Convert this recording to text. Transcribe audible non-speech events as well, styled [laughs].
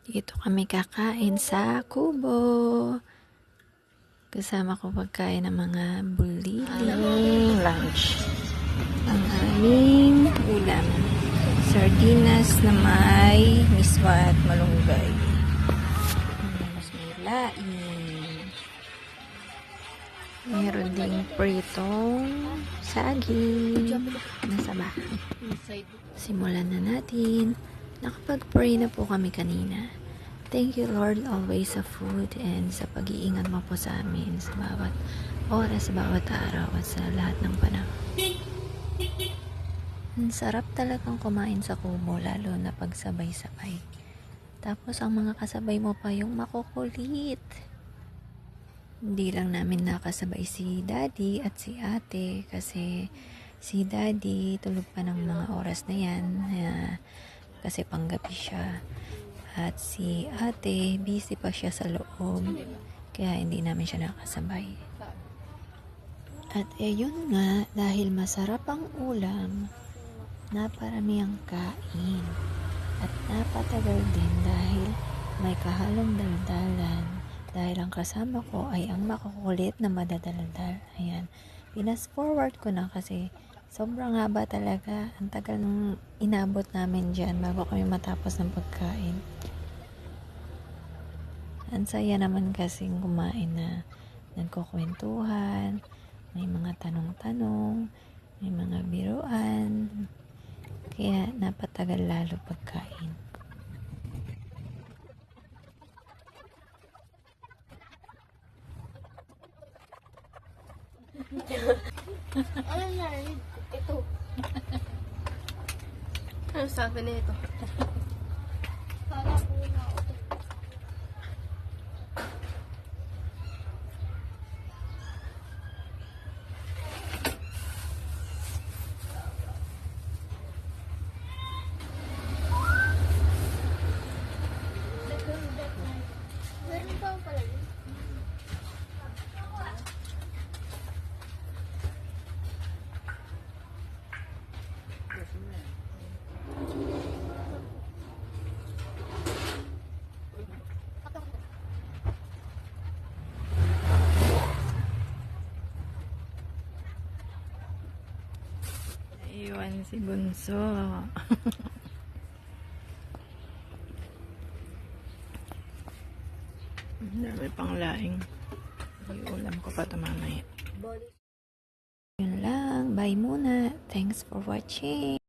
Dito kami kakain sa kubo. Kasama ko pagkain ng mga buliling lunch. Ang aming ulam. Sardinas na may miswa at malunggay. Tapos may laing. Meron ding pritong saging. Nasa bahay. Simulan na natin. Nakapag-pray na po kami kanina. Thank you Lord always sa food and sa pag-iingat mo po sa amin sa bawat oras, sa bawat araw at sa lahat ng panahon. Ang sarap talagang kumain sa kubo lalo na pagsabay-sabay. Tapos ang mga kasabay mo pa yung makukulit. Hindi lang namin nakasabay si daddy at si ate kasi si daddy tulog pa ng mga oras na yan ah, kasi panggabi siya. At si ate, busy pa siya sa loob. Kaya hindi namin siya nakasabay. At ayun nga, dahil masarap ang ulam, naparami ang kain. At napatagal din dahil may kahalong daldalan. Dahil ang kasama ko ay ang makukulit na madadaldal. Ayan. Pinas forward ko na kasi sobrang haba talaga. Ang tagal nung inabot namin dyan bago kami matapos ng pagkain. Ang saya naman kasing kumain na nagkukwentuhan, may mga tanong-tanong, may mga biruan. Kaya napatagal lalo pagkain. [laughs] Ano na? Ito. Ano sabi na ito? Para po na ito. Meron pa pala. Iwan si Bunso. Dami pang laing. Iulam ko pa ito mamaya. Yun lang. Bye muna. Thanks for watching.